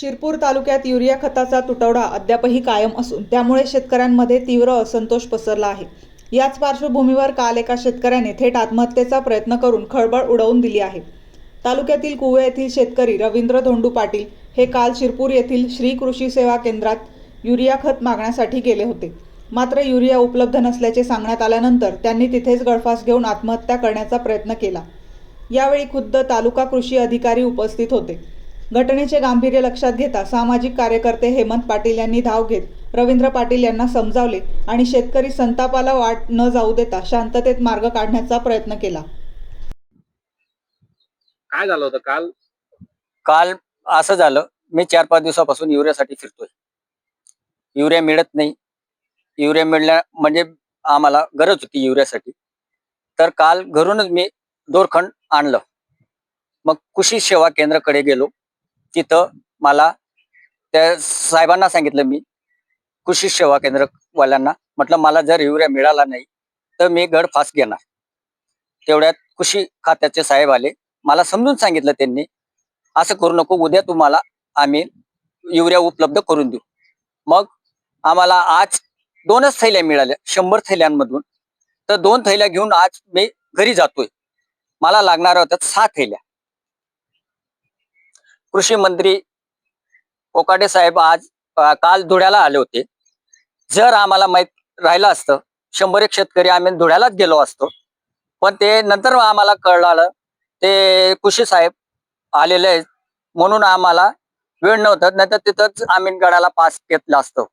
शिरपूर तालुक्यात युरिया खताचा तुटवडा अद्यापही कायम असून त्यामुळे शेतकऱ्यांमध्ये तीव्र असंतोष पसरला आहे. याच पार्श्वभूमीवर काल एका शेतकऱ्याने थेट आत्महत्येचा प्रयत्न करून खळबळ उडवून दिली आहे. तालुक्यातील कुवे येथील शेतकरी रवींद्र धोंडू पाटील हे काल शिरपूर येथील श्री कृषी सेवा केंद्रात युरिया खत मागण्यासाठी गेले होते. मात्र युरिया उपलब्ध नसल्याचे सांगण्यात आल्यानंतर त्यांनी तिथेच गळफास घेऊन आत्महत्या करण्याचा प्रयत्न केला. यावेळी खुद्द तालुका कृषी अधिकारी उपस्थित होते. घटनेचे गांभीर्य लक्षात घेता सामाजिक कार्यकर्ते हेमंत पाटील यांनी धाव घेत रवींद्र पाटील यांना समजावले आणि शेतकरी संतापाला वाट न जाऊ देता शांततेत मार्ग काढण्याचा प्रयत्न केला. काय झालं होतं काल? काल असं झालं मी चार पाच दिवसापासून युरियासाठी फिरतोय. युरिया मिळत नाही. युरिया मिळण्या म्हणजे आम्हाला गरज होती युरियासाठी. तर काल घरूनच मी दोरखंड आणलं. मग कृषी सेवा केंद्राकडे गेलो. तिथं मला त्या साहेबांना सांगितलं मी कृषी सेवा केंद्रवाल्यांना. म्हटलं मला जर युरिया मिळाला नाही तर मी गड फास घेणार. तेवढ्यात कृषी खात्याचे साहेब आले. मला समजून सांगितलं त्यांनी असं करू नको उद्या तुम्हाला आम्ही युरिया उपलब्ध करून देऊ. मग आम्हाला आज दोनच थैल्या मिळाल्या शंभर थैल्यांमधून. तर दोन थैल्या घेऊन आज मी घरी जातोय. मला लागणार होत्या सहा थैल्या. कृषी मंत्री कोकाटे साहेब आज काल धुळ्याला आले होते. जर आम्हाला माहीत राहिलं असतं शंभर एक शेतकरी आम्ही धुळ्यालाच गेलो असतो. पण ते नंतर आम्हाला कळलं ते कृषी साहेब आलेले आहेत. म्हणून आम्हाला वेळ नव्हता नाही तर तिथंच आम्ही गडाला पास घेतला असतो.